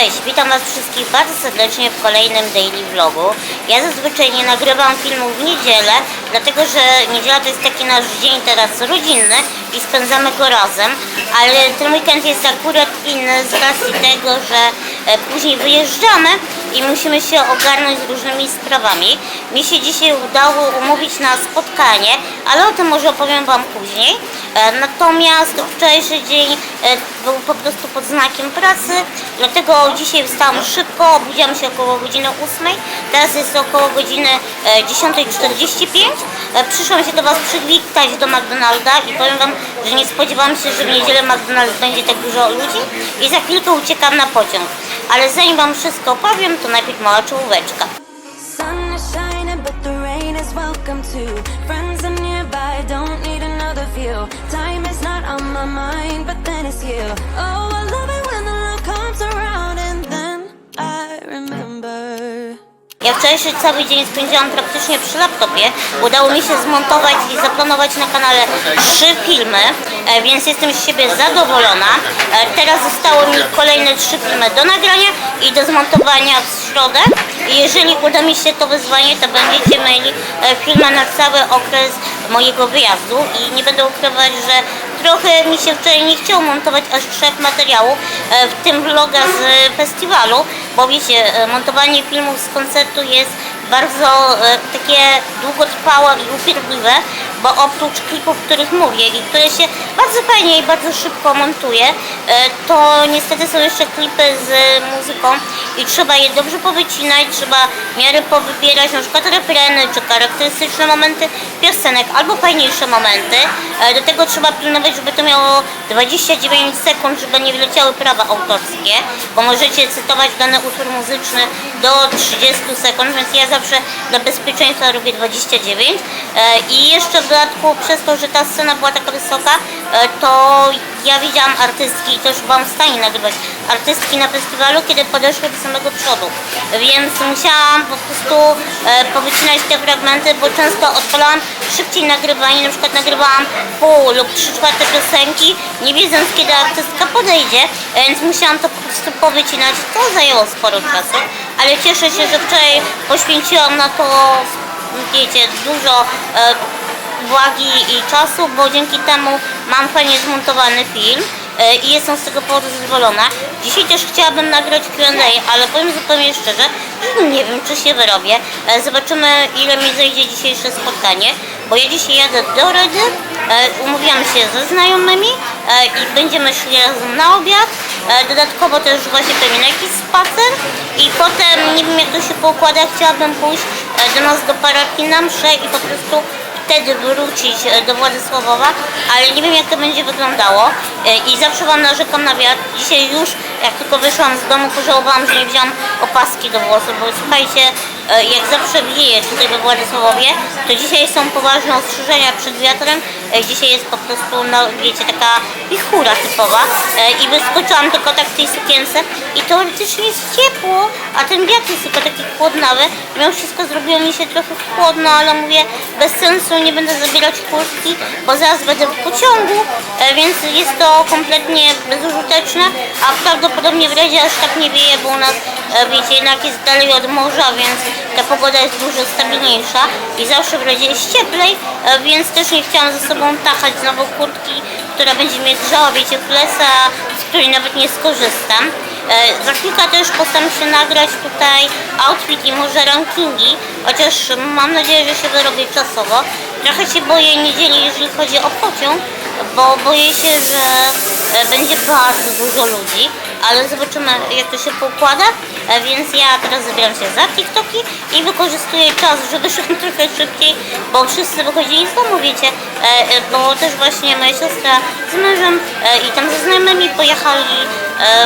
Cześć, witam Was wszystkich bardzo serdecznie w kolejnym daily vlogu. Ja zazwyczaj nie nagrywam filmów w niedzielę, dlatego że niedziela to jest taki nasz dzień teraz rodzinny i spędzamy go razem, ale ten weekend jest akurat inny z racji tego, że e, później wyjeżdżamy i musimy się ogarnąć z różnymi sprawami. Mi się dzisiaj udało umówić na spotkanie, ale o tym może opowiem Wam później. E, Natomiast wczorajszy dzień e, był po prostu pod znakiem pracy, dlatego dzisiaj wstałam szybko, obudziłam się około godziny 8, teraz jest około godziny e, 10.45. E, Przyszłam się do Was przywitać do McDonalda i powiem Wam, że nie spodziewałam się, że w niedzielę McDonald's będzie tak dużo ludzi i za chwilkę uciekam na pociąg. Ale zanim Wam wszystko opowiem, to najpierw mała czołóweczka. Wczorajszy cały dzień spędziłam praktycznie przy laptopie. Udało mi się zmontować i zaplanować na kanale trzy filmy, e, więc jestem z siebie zadowolona. E, Teraz zostało mi kolejne trzy filmy do nagrania i do zmontowania w środę. Jeżeli uda mi się to wyzwanie, to będziecie mieli e, filmy na cały okres mojego wyjazdu i nie będę ukrywać, że trochę mi się wczoraj nie chciało montować aż trzech materiałów, e, w tym vloga z festiwalu, bo wiecie, e, montowanie filmów z koncertu jest bardzo e, takie długotrwałe i upierdliwe, bo oprócz klipów, o których mówię i które się bardzo fajnie i bardzo szybko montuje, e, to niestety są jeszcze klipy z muzyką i trzeba je dobrze powycinać, trzeba w miarę powybierać na przykład refreny czy charakterystyczne momenty piosenek albo fajniejsze momenty. E, Do tego trzeba pilnować, żeby to miało 29 sekund, żeby nie wyleciały prawa autorskie, bo możecie cytować dany utwór muzyczny do 30 sekund, więc ja zawsze dla bezpieczeństwa robię 29. E, I jeszcze w dodatku przez to, że ta scena była taka wysoka, e, to ja widziałam artystki i też byłam w stanie nagrywać artystki na festiwalu, kiedy podeszły do samego przodu. Więc musiałam po prostu e, powycinać te fragmenty, bo często odpalałam szybciej nagrywanie, na przykład nagrywałam pół lub trzy czwarte piosenki, nie wiedząc kiedy artystka podejdzie, więc musiałam to po prostu powycinać. To zajęło sporo czasu, ale cieszę się, że wczoraj poświęciłam na to, wiecie, dużo e, uwagi i czasu, bo dzięki temu mam fajnie zmontowany film i jestem z tego powodu zadowolona. Dzisiaj też chciałabym nagrać Q&A, ale powiem zupełnie szczerze, nie wiem czy się wyrobię. E, Zobaczymy ile mi zejdzie dzisiejsze spotkanie, bo ja dzisiaj jadę do Redy, e, umówiłam się ze znajomymi e, i będziemy szli razem na obiad. E, Dodatkowo też właśnie pewnie jakiś spacer i potem nie wiem jak to się poukłada, chciałabym pójść e, do nas do parafii na mszę i po prostu wtedy wrócić e, do Władysławowa, ale nie wiem jak to będzie wyglądało E, i zawsze Wam narzekam na wiatr. Dzisiaj już, jak tylko wyszłam z domu, pożałowałam, że nie wziąłam opaski do włosów, bo słuchajcie, jak zawsze wieje tutaj we Władysławowie, to dzisiaj są poważne ostrzeżenia przed wiatrem. E, Dzisiaj jest po prostu, no wiecie, taka wichura typowa E, i wyskoczyłam tylko tak w tej sukience i teoretycznie jest ciepło, a ten wiatr jest tylko taki chłodnawy. Mimo wszystko zrobiło mi się trochę chłodno, ale mówię, bez sensu nie będę zabierać kurtki, bo zaraz będę w pociągu, e, więc jest to kompletnie bezużyteczne, a prawdopodobnie w razie aż tak nie wieje, bo u nas, e, wiecie, jednak jest dalej od morza, więc ta pogoda jest dużo stabilniejsza i zawsze w razie jest cieplej, więc też nie chciałam ze sobą tachać znowu kurtki, która będzie mnie grzała, wiecie, flesa, z której nawet nie skorzystam. E, Za chwilkę też postaram się nagrać tutaj outfit i może rankingi, chociaż mam nadzieję, że się wyrobię czasowo. Trochę się boję niedzieli, jeżeli chodzi o pociąg, bo boję się, że e, będzie bardzo dużo ludzi, ale zobaczymy jak to się poukłada, E, więc ja teraz zabieram się za TikToki i wykorzystuję czas, żeby szedł trochę szybciej, bo wszyscy wychodzili z domu, wiecie, e, e, bo też właśnie moja siostra z mężem i tam ze znajomymi pojechali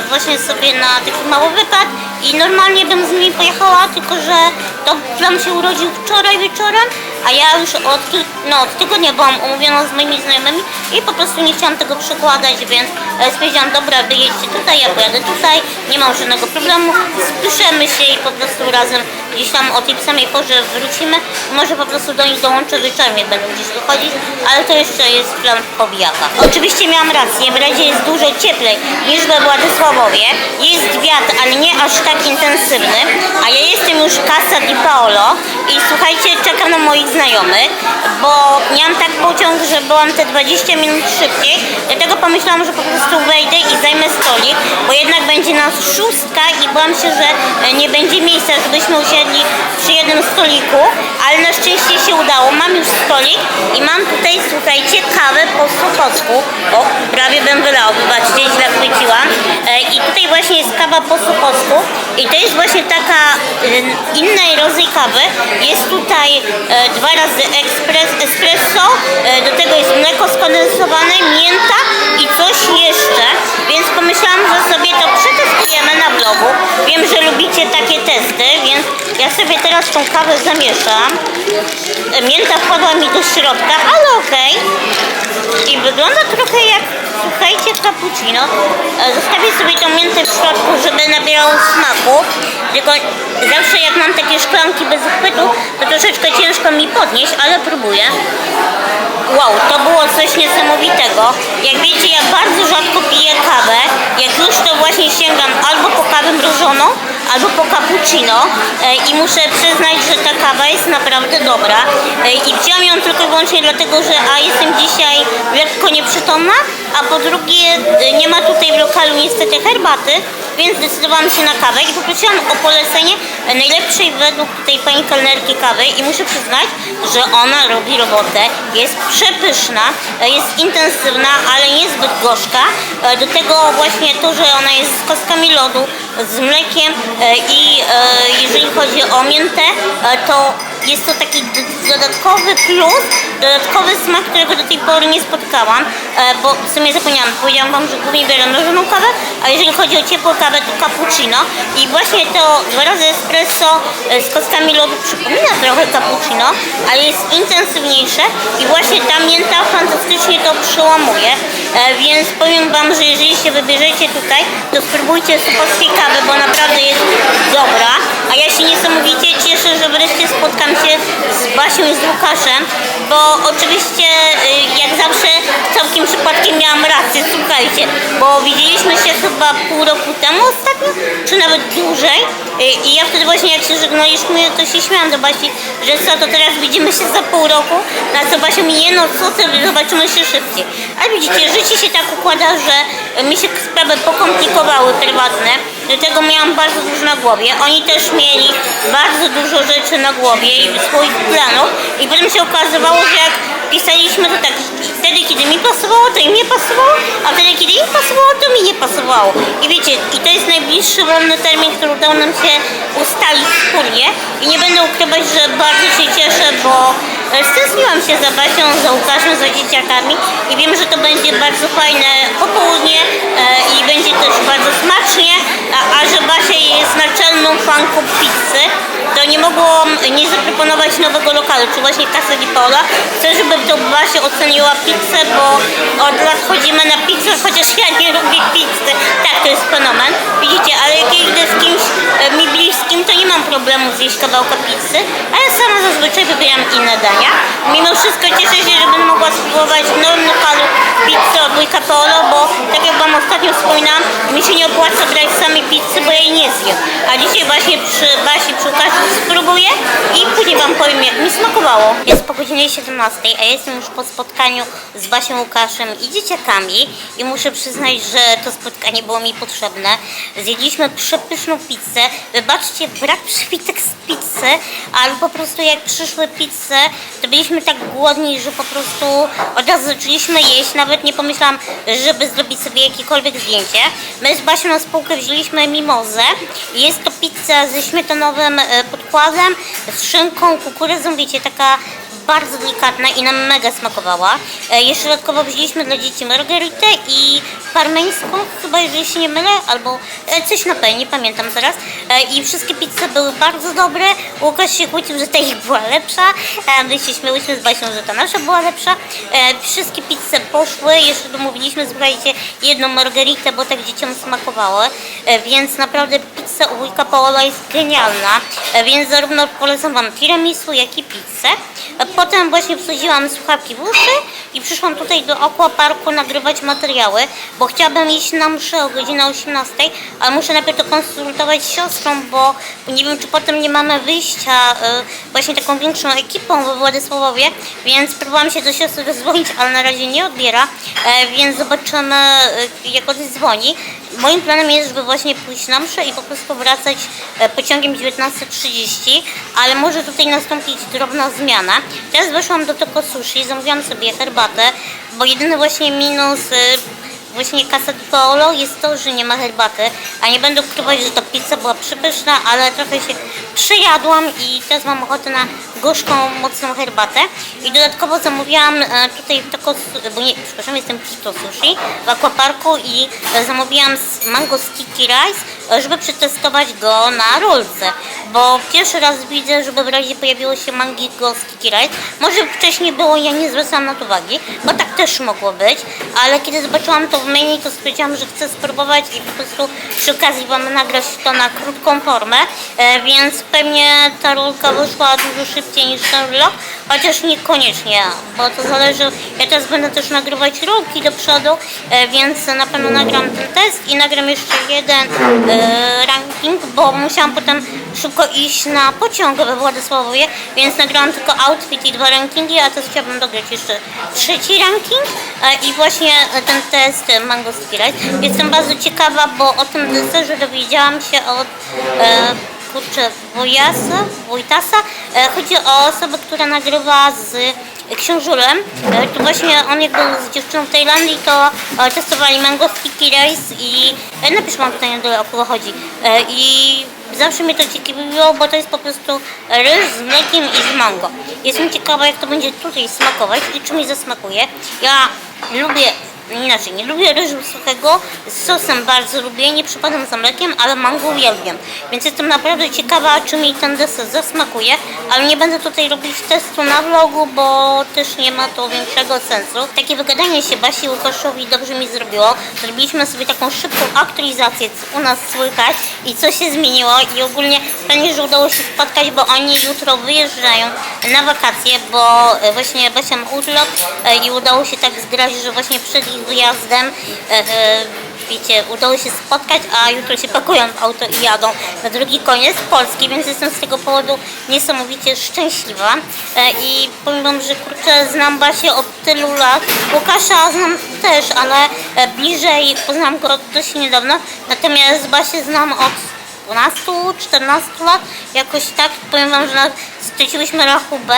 właśnie sobie na taki mały wypad i normalnie bym z nimi pojechała, tylko że to plan się urodził wczoraj wieczorem, a ja już od, no, od tygodnia byłam umówiona z moimi znajomymi i po prostu nie chciałam tego przekładać, więc e, stwierdziłam, dobra, wyjedźcie tutaj, ja pojadę tutaj, nie mam żadnego problemu, spiszemy się i po prostu razem gdzieś tam o tej samej porze wrócimy. Może po prostu do nich dołączę wieczorem, jak będą gdzieś wychodzić, ale to jeszcze jest plan w powijakach. Oczywiście miałam rację, w Radzie jest dużo cieplej niż we Władysławowie. Jest wiatr, ale nie aż tak intensywny, a ja jestem już Casa di Paolo i słuchajcie, czekam na moich znajomych, bo miałam tak pociąg, że byłam te 20 minut szybciej, dlatego pomyślałam, że po prostu wejdę i zajmę stolik, bo jednak będzie nas szóstka i bałam się, że e, nie będzie miejsca, żebyśmy usiedli przy jednym stoliku, ale na szczęście się udało. Mam już stolik i mam tutaj, słuchajcie, kawę po sopocku. O, prawie bym wylała, wybaczcie, źle chwyciłam. E, I tutaj właśnie jest kawa po sopocku i to jest właśnie taka e, innej rodzaj kawy. Jest tutaj dwa razy ekspres, e, do tego jest mleko skondensowane, mięta i coś jeszcze, więc pomyślałam, że sobie to przetestujemy na blogu. Wiem, że lubicie takie testy, więc ja sobie teraz tą kawę zamieszam. E, Mięta wpadła mi do środka, ale okej. I wygląda trochę jak, słuchajcie, cappuccino. E, Zostawię sobie tą miętę w środku, żeby nabierało smaku. Tylko zawsze jak mam takie szklanki bez uchwytu, to troszeczkę ciężko mi podnieść, ale próbuję. Wow, to było coś niesamowitego. Jak wiecie, ja bardzo rzadko piję kawę. Jak już to właśnie sięgam albo po kawę mrożoną, albo po cappuccino e, i muszę przyznać, że ta kawa jest naprawdę dobra. E, I wziąłam ją tylko i wyłącznie dlatego, że a jestem dzisiaj lekko nieprzytomna, a po drugie e, nie ma tutaj w lokalu niestety herbaty, więc zdecydowałam się na kawę i poprosiłam o polecenie najlepszej według tej pani kelnerki kawy i muszę przyznać, że ona robi robotę. Jest przepyszna, e, jest intensywna, ale niezbyt gorzka. E, Do tego właśnie to, że ona jest z kostkami lodu, z mlekiem i jeżeli chodzi o miętę, to jest to taki dodatkowy plus, dodatkowy smak, którego do tej pory nie spotkałam, e, bo w sumie zapomniałam, powiedziałam Wam, że głównie biorę mrożoną kawę, a jeżeli chodzi o ciepłą kawę, to cappuccino. I właśnie to dwa razy espresso e, z kostkami lodu przypomina trochę cappuccino, ale jest intensywniejsze i właśnie ta mięta fantastycznie to przełamuje, e, więc powiem Wam, że jeżeli się wybierzecie tutaj, to spróbujcie supockiej kawy, bo naprawdę jest dobra, a ja się niesamowicie cieszę, że wreszcie spotkam się z Basią i z Łukaszem, bo oczywiście y, jak zawsze całkiem przypadkiem miałam rację, słuchajcie, bo widzieliśmy się chyba pół roku temu ostatnio, czy nawet dłużej i ja wtedy właśnie jak się żegnaliśmy, to się śmiałam do Basi, że co, to teraz widzimy się za pół roku, na co Basia mi nie no co ty, zobaczymy się szybciej. Ale widzicie, życie się tak układa, że mi się sprawy pokomplikowały prywatne, do tego miałam bardzo dużo na głowie. Oni też mieli bardzo dużo rzeczy na głowie i swoich planów. I potem się okazywało, że jak pisaliśmy, to tak wtedy, kiedy mi pasowało, to im nie pasowało, a wtedy, kiedy im pasowało, to mi nie pasowało. I wiecie, i to jest najbliższy wolny termin, który udało nam się ustalić wspólnie. I nie będę ukrywać, że bardzo się cieszę, bo e, stęskniłam się za Basią, za Łukaszem, za dzieciakami i wiem, że to będzie bardzo fajne popołudnie e, i będzie też bardzo smacznie, a, a że Basia jest naczelną fanką pizzy, to nie mogłam nie zaproponować nowego lokalu, czy właśnie Casa di. Żeby to Basia oceniła pizzę, bo od lat chodzimy na pizzę, chociaż ja nie lubię pizzy. Tak, to jest fenomen. Widzicie, ale jak ja idę z kimś mam problemu zjeść kawałka pizzy, a ja sama zazwyczaj wybieram inne dania. Mimo wszystko cieszę się, że będę mogła spróbować w nowym lokalu pizzę od wujka Paolo, bo tak jak Wam ostatnio wspominałam, mi się nie opłaca brać samej pizzy, bo ja jej nie zjem. A dzisiaj właśnie przy Basi, przy okazji spróbuję i później Wam powiem, jak mi smakowało. Jest po godzinie 17, a jestem już po spotkaniu z Basią Łukaszem i dzieciakami i muszę przyznać, że to spotkanie było mi potrzebne. Zjedliśmy przepyszną pizzę. Wybaczcie, brak przywitek z pizzy, ale po prostu jak przyszły pizze, to byliśmy tak głodni, że po prostu od razu zaczęliśmy jeść. Nawet nie pomyślałam, żeby zrobić sobie jakiekolwiek zdjęcie. My z Basią na spółkę wzięliśmy mimozę. Jest to pizza ze śmietanowym e, podkładem, z szynką, kukurydzą, wiecie, taka bardzo delikatna i nam mega smakowała. E, jeszcze dodatkowo wzięliśmy dla dzieci margaritę i parmeńską, chyba jeżeli się nie mylę, albo e, coś na P, nie pamiętam teraz. E, I wszystkie pizze były bardzo dobre. Łukasz się kłócił, że ta ich była lepsza. My się śmiałyśmy z Basią, że ta nasza była lepsza. Wszystkie pizze poszły. Jeszcze domówiliśmy, słuchajcie, jedną margaritę, bo tak dzieciom smakowało. Więc naprawdę pizza u wujka Paola jest genialna. Więc zarówno polecam Wam tiramisu, jak i pizzę. Potem właśnie wsadziłam słuchawki w uszy i przyszłam tutaj do Aquaparku nagrywać materiały, bo chciałabym iść na mszę o godzinie 18, ale muszę najpierw to konsultować z siostrą, bo nie wiem, czy potem nie mamy wyjścia e, właśnie taką większą ekipą we Władysławowie, więc próbowałam się do siostry rozdzwonić, ale na razie nie odbiera, e, więc zobaczymy, e, jak oddzwoni. Moim planem jest, żeby właśnie pójść na mszę i po prostu wracać e, pociągiem 19.30, ale może tutaj nastąpić drobna zmiana. Teraz weszłam do Toko Sushi, zamówiłam sobie herbatę, bo jedyny właśnie minus e, właśnie Casa Paolo jest to, że nie ma herbaty, a nie będę ukrywać, że ta pizza była przypyszna, ale trochę się przejadłam i teraz mam ochotę na gorzką, mocną herbatę. I dodatkowo zamówiłam e, tutaj w Toko, bo nie, przepraszam, jestem w Tito Sushi w Aquaparku i e, zamówiłam mango sticky rice, e, żeby przetestować go na rolce, bo pierwszy raz widzę, żeby w razie pojawiło się mango sticky rice. Może wcześniej było, ja nie zwracałam na to uwagi, bo tak też mogło być, ale kiedy zobaczyłam to w menu, to stwierdziłam, że chcę spróbować i po prostu przy okazji Wam nagrać to na krótką formę, e, więc pewnie ta rolka wyszła dużo szybciej niż ten vlog, chociaż niekoniecznie, bo to zależy, ja teraz będę też nagrywać rolki do przodu, e, więc na pewno nagram ten test i nagram jeszcze jeden e, ranking, bo musiałam potem szybko iść na pociąg we Władysławowie, więc nagrałam tylko outfit i dwa rankingi, a teraz chciałabym dograć jeszcze trzeci ranking e, i właśnie ten test Mango Rice. Jestem bardzo ciekawa, bo o tym deserze dowiedziałam się od kurczę, Wojasa, Wojtasa. E, chodzi o osobę, która nagrywa z książulem. E, to właśnie on jak był z dziewczyną w Tajlandii, to e, testowali mango sticky rice i napisz mam pytanie na o kogo chodzi. I zawsze mnie to ciekawiło, bo to jest po prostu ryż z mlekiem i z mango. Jestem ciekawa jak to będzie tutaj smakować i czy mi zasmakuje. Ja lubię Inaczej, nie lubię ryżu suchego, z sosem bardzo lubię, nie przypadam za mlekiem, ale mango uwielbiam. Więc jestem naprawdę ciekawa, czy mi ten deser zasmakuje, ale nie będę tutaj robić testu na vlogu, bo też nie ma to większego sensu. Takie wygadanie się Basi Łukaszowi dobrze mi zrobiło. Zrobiliśmy sobie taką szybką aktualizację, co u nas słychać i co się zmieniło i ogólnie fajnie, że udało się spotkać, bo oni jutro wyjeżdżają na wakacje, bo właśnie Basia ma urlop e, i udało się tak zgrać, że właśnie przed ich wyjazdem e, e, wiecie, udało się spotkać, a jutro się pakują w auto i jadą na drugi koniec Polski, więc jestem z tego powodu niesamowicie szczęśliwa. E, I powiem wam, że kurczę, znam Basię od tylu lat. Łukasza znam też, ale bliżej poznałam go dość niedawno. Natomiast Basię znam od 12-14 lat, jakoś tak, powiem Wam, że straciłyśmy rachubę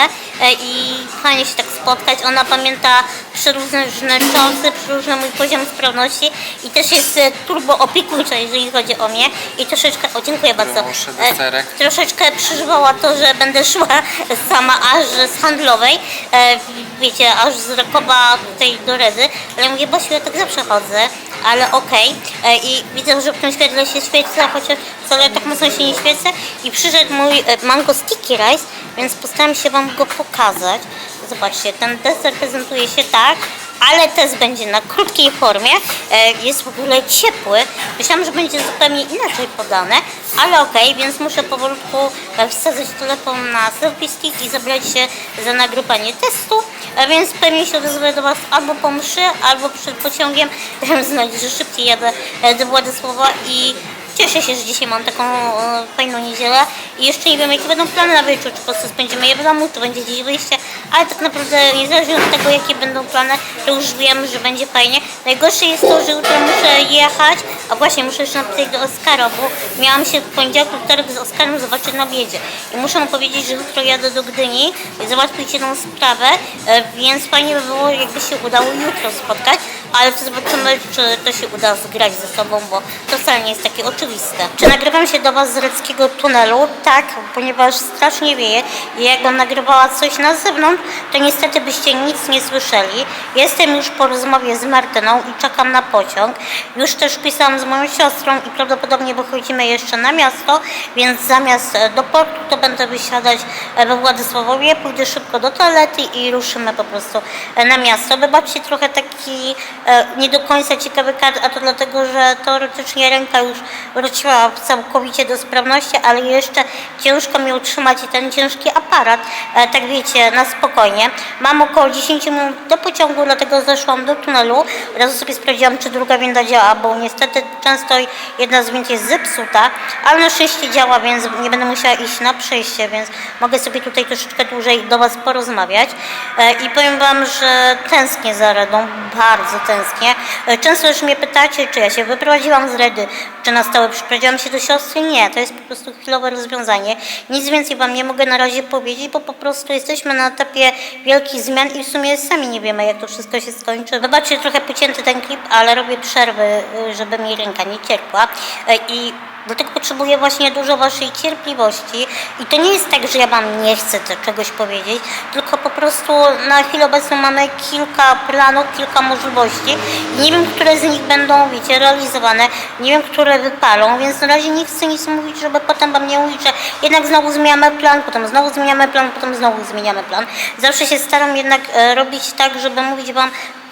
i fajnie się tak spotkać. Ona pamięta przeróżne czasy, przeróżny mój poziom sprawności i też jest e, turbo opiekuńcza, jeżeli chodzi o mnie i troszeczkę, o dziękuję bardzo, E, troszeczkę przeżywała to, że będę szła sama aż z handlowej, e, wiecie, aż z Rakowa tutaj do Redy, ale mówię, Basiu, ja tak zawsze chodzę, ale okej. E, I widzę, że w tym świetle się świecę, chociaż wcale tak mocno się nie świecę. I przyszedł mój mango sticky rice, więc postaram się Wam go pokazać. Zobaczcie, ten deser prezentuje się tak, ale test będzie na krótkiej formie. E, Jest w ogóle ciepły. Myślałam, że będzie zupełnie inaczej podane, ale okej, więc muszę powolutku e, wsadzać telefon na selfie stick i zabrać się za nagrywanie testu. E, Więc pewnie się odezwę do Was albo po mszy, albo przed pociągiem. Dałem znać, że szybciej jadę do Władysława i Cieszę się, że dzisiaj mam taką e, fajną niedzielę i jeszcze nie wiem jakie będą plany na wieczór, czy po prostu spędzimy je w domu, czy będzie gdzieś wyjście, ale tak naprawdę niezależnie od tego jakie będą plany, to już wiem, że będzie fajnie. Najgorsze jest to, że jutro muszę jechać, a właśnie muszę jeszcze napisać do Oskara, bo miałam się w poniedziałek wtorek z Oskarem zobaczyć na obiedzie i muszę mu powiedzieć, że jutro jadę do Gdyni i załatwić jedną sprawę, e, więc fajnie by było jakby się udało jutro spotkać, ale zobaczymy, czy to się uda zgrać ze sobą, bo to wcale nie jest takie oczywiste. Czy nagrywam się do Was z reckiego tunelu? Tak, ponieważ strasznie wieje i jakbym nagrywała coś na zewnątrz, to niestety byście nic nie słyszeli. Jestem już po rozmowie z Martyną i czekam na pociąg. Już też pisałam z moją siostrą i prawdopodobnie wychodzimy jeszcze na miasto, więc zamiast e, do portu to będę wysiadać e, we Władysławowie, pójdę szybko do toalety i ruszymy po prostu e, na miasto. Wybaczcie trochę taki nie do końca ciekawy kadr, a to dlatego, że teoretycznie ręka już wróciła całkowicie do sprawności, ale jeszcze ciężko mi utrzymać ten ciężki aparat, e, tak wiecie, na spokojnie. Mam około 10 minut do pociągu, dlatego zeszłam do tunelu. Od razu sobie sprawdziłam, czy druga winda działa, bo niestety często jedna z wind jest zepsuta, ale na szczęście działa, więc nie będę musiała iść na przejście, więc mogę sobie tutaj troszeczkę dłużej do Was porozmawiać. E, I powiem Wam, że tęsknię za Redą, bardzo tęsknię. E, Często już mnie pytacie, czy ja się wyprowadziłam z Redy, czy na stałe przyprowadziłam się do siostry. Nie, to jest po prostu chwilowe rozwiązanie. Nic więcej Wam nie mogę na razie powiedzieć, bo po prostu jesteśmy na etapie wielkich zmian i w sumie sami nie wiemy, jak to wszystko się skończy. Wybaczcie, trochę pocięty ten klip, ale robię przerwy, y, żeby mi ręka nie cierpła. E, I Dlatego potrzebuję właśnie dużo Waszej cierpliwości. I to nie jest tak, że ja Wam nie chcę czegoś powiedzieć, tylko po prostu na chwilę obecną mamy kilka planów, kilka możliwości. I nie wiem, które z nich będą, wiecie, realizowane, nie wiem, które wypalą, więc na razie nie chcę nic mówić, żeby potem Wam nie mówić, że jednak znowu zmieniamy plan, potem znowu zmieniamy plan, potem znowu zmieniamy plan. Zawsze się staram jednak e, robić tak, żeby mówić Wam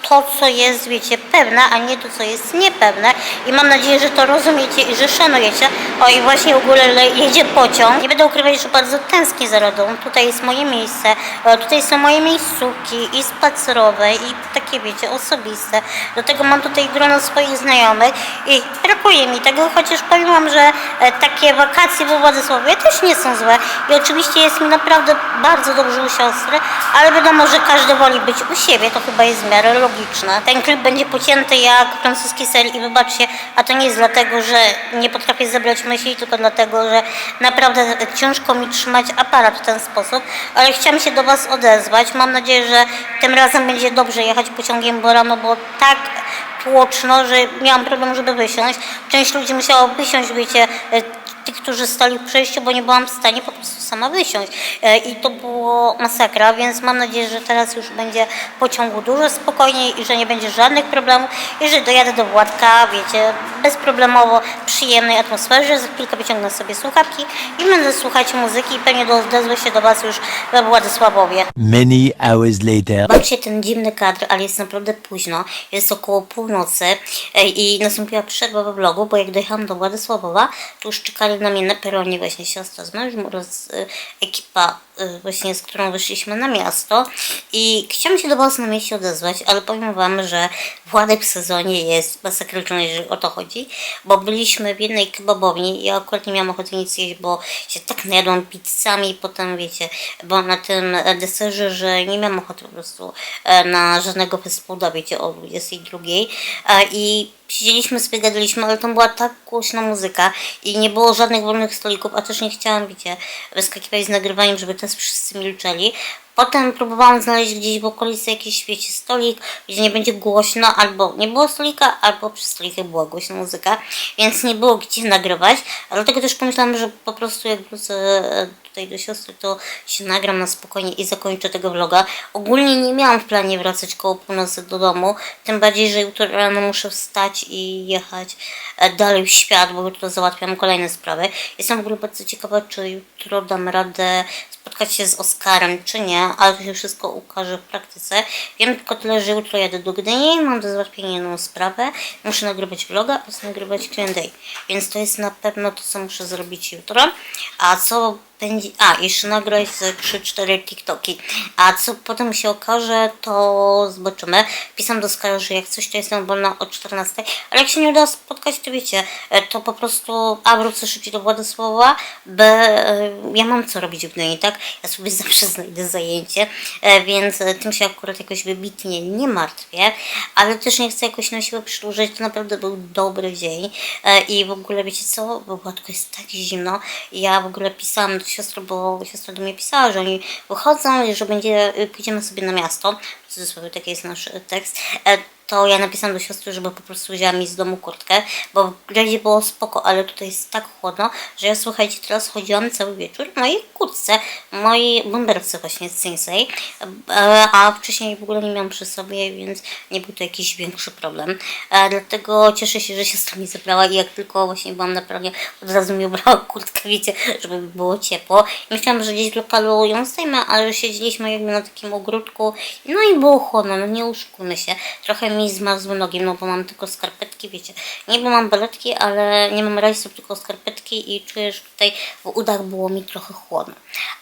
to, co jest, wiecie, pewne, a nie to, co jest niepewne. I mam nadzieję, że to rozumiecie i że szanujecie. O i właśnie w ogóle le- jedzie pociąg. Nie będę ukrywać, że bardzo tęsknię za Radą. Tutaj jest moje miejsce, tutaj są moje miejscówki i spacerowe i takie, wiecie, osobiste. Do tego mam tutaj grono swoich znajomych i brakuje mi tego, chociaż powiem Wam, że e, takie wakacje we Władysławie też nie są złe. I oczywiście jest mi naprawdę bardzo dobrze u siostry, ale wiadomo, że każdy woli być u siebie, to chyba jest w miarę logiczne. Ten klip będzie pocięty jak francuski ser i wybaczcie, a to nie jest dlatego, że nie potrafię zebrać myśli, tylko dlatego, że naprawdę ciężko mi trzymać aparat w ten sposób, ale chciałam się do Was odezwać. Mam nadzieję, że tym razem będzie dobrze jechać pociągiem, bo rano było tak tłoczno, że miałam problem, żeby wysiąść. Część ludzi musiała wysiąść, wiecie, tych, którzy stali w przejściu, bo nie byłam w stanie po prostu sama wysiąść. E, I to było masakra, więc mam nadzieję, że teraz już będzie pociągu dużo spokojniej i że nie będzie żadnych problemów i że dojadę do Władka, wiecie, bezproblemowo, w przyjemnej atmosferze. Za chwilkę wyciągnę sobie słuchawki i będę słuchać muzyki i pewnie odezwę się do Was już we Władysławowie. Many hours later. Zobaczcie ten dziwny kadr, ale jest naprawdę późno. Jest około północy e, i nastąpiła przerwa we vlogu, bo jak dojechałam do Władysławowa, to już czekali na mnie na peronie właśnie siostra z mężem oraz e, ekipa e, właśnie, z którą wyszliśmy na miasto. I chciałam się do Was na mieście odezwać, ale powiem Wam, że Władek w sezonie jest masakryczny, jeżeli o to chodzi, bo byliśmy w jednej kebabowni. I ja akurat nie miałam ochoty nic jeść, bo się tak najadłam pizzami i potem wiecie, byłam na tym deserze, że nie miałam ochoty po prostu e, na żadnego fast fooda, wiecie, o 22 e, i siedzieliśmy sobie, gadaliśmy, ale tam była tak głośna muzyka i nie było żadnych wolnych stolików, a też nie chciałam, wiecie, wyskakiwać z nagrywaniem, żeby teraz wszyscy milczeli. Potem próbowałam znaleźć gdzieś w okolicy jakiś, wiecie, stolik, gdzie nie będzie głośno, albo nie było stolika, albo przy stoliku była głośna muzyka, więc nie było gdzie nagrywać. Dlatego też pomyślałam, że po prostu jak wrócę e, tutaj do siostry, to się nagram na spokojnie i zakończę tego vloga. Ogólnie nie miałam w planie wracać koło północy do domu, tym bardziej, że jutro rano muszę wstać i jechać e, dalej w świat, bo jutro załatwiam kolejne sprawy. Jestem w ogóle bardzo ciekawa, czy jutro dam radę spotkać się z Oskarem, czy nie, ale to się wszystko ukaże w praktyce. Wiem tylko tyle, że jutro jadę do Gdyni, mam do załatwienia jedną sprawę, muszę nagrywać vloga, a nagrywać Q&A, więc to jest na pewno to, co muszę zrobić jutro. A co będzie... A, jeszcze nagrać ze 3-4 TikToki. A co potem się okaże, to zobaczymy. Pisam do Oskara, że jak coś, to jestem wolna o 14, ale jak się nie uda spotkać, to wiecie, e, to po prostu A, wrócę szybciej do Władysława, B, e, ja mam co robić w Gdyni, tak? Ja sobie zawsze znajdę zajęcie, e, więc tym się akurat jakoś wybitnie nie martwię, ale też nie chcę jakoś na siłę przedłużać, to naprawdę był dobry dzień i w ogóle wiecie co, w Władku jest tak zimno, ja w ogóle pisałam do siostry, bo siostra do mnie pisała, że oni wychodzą i że będzie, y, pójdziemy sobie na miasto, w cudzysłowie taki jest nasz y, tekst, e, to ja napisałam do siostry, żeby po prostu wzięła mi z domu kurtkę, bo w Gredzie było spoko, ale tutaj jest tak chłodno, że ja słuchajcie, teraz chodziłam cały wieczór w mojej kurtce, mojej bomberce właśnie z Sinsei, e, a wcześniej w ogóle nie miałam przy sobie, więc nie był to jakiś większy problem. E, Dlatego cieszę się, że siostra mi zabrała i jak tylko właśnie byłam na prawie, od razu mi ubrała kurtkę, wiecie, żeby było ciepło. Myślałam, że gdzieś w lokalu ją zdejmę, ale siedzieliśmy jakby na takim ogródku, no i było chłodno, no nie uszkujmy się. Trochę mi zmarzły nogi, no bo mam tylko skarpetki, wiecie. Niby mam beletki, ale nie mam rajsów, tylko skarpetki i czuję, że tutaj w udach było mi trochę chłodno.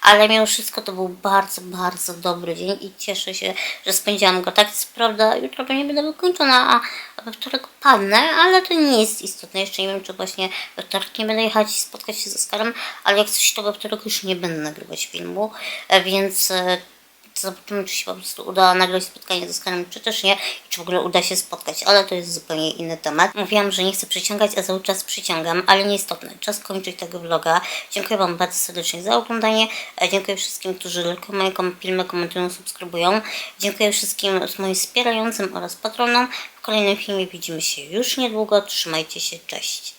Ale mimo wszystko to był bardzo, bardzo dobry dzień i cieszę się, że spędziłam go tak. Co prawda jutro nie będę wykończona, a we wtorek padnę, ale to nie jest istotne. Jeszcze nie wiem, czy właśnie we wtorek nie będę jechać i spotkać się z Oskarem, ale jak coś to we wtorek już nie będę nagrywać filmu, e, więc e, Zobaczymy, czy się po prostu uda nagrać spotkanie z Oskarem, czy też nie, czy w ogóle uda się spotkać, ale to jest zupełnie inny temat. Mówiłam, że nie chcę przyciągać, a cały czas przyciągam, ale nieistotne. Czas kończyć tego vloga. Dziękuję Wam bardzo serdecznie za oglądanie. E, Dziękuję wszystkim, którzy lajkują moje filmy, komentują, subskrybują. Dziękuję wszystkim moim wspierającym oraz patronom. W kolejnym filmie widzimy się już niedługo. Trzymajcie się, cześć.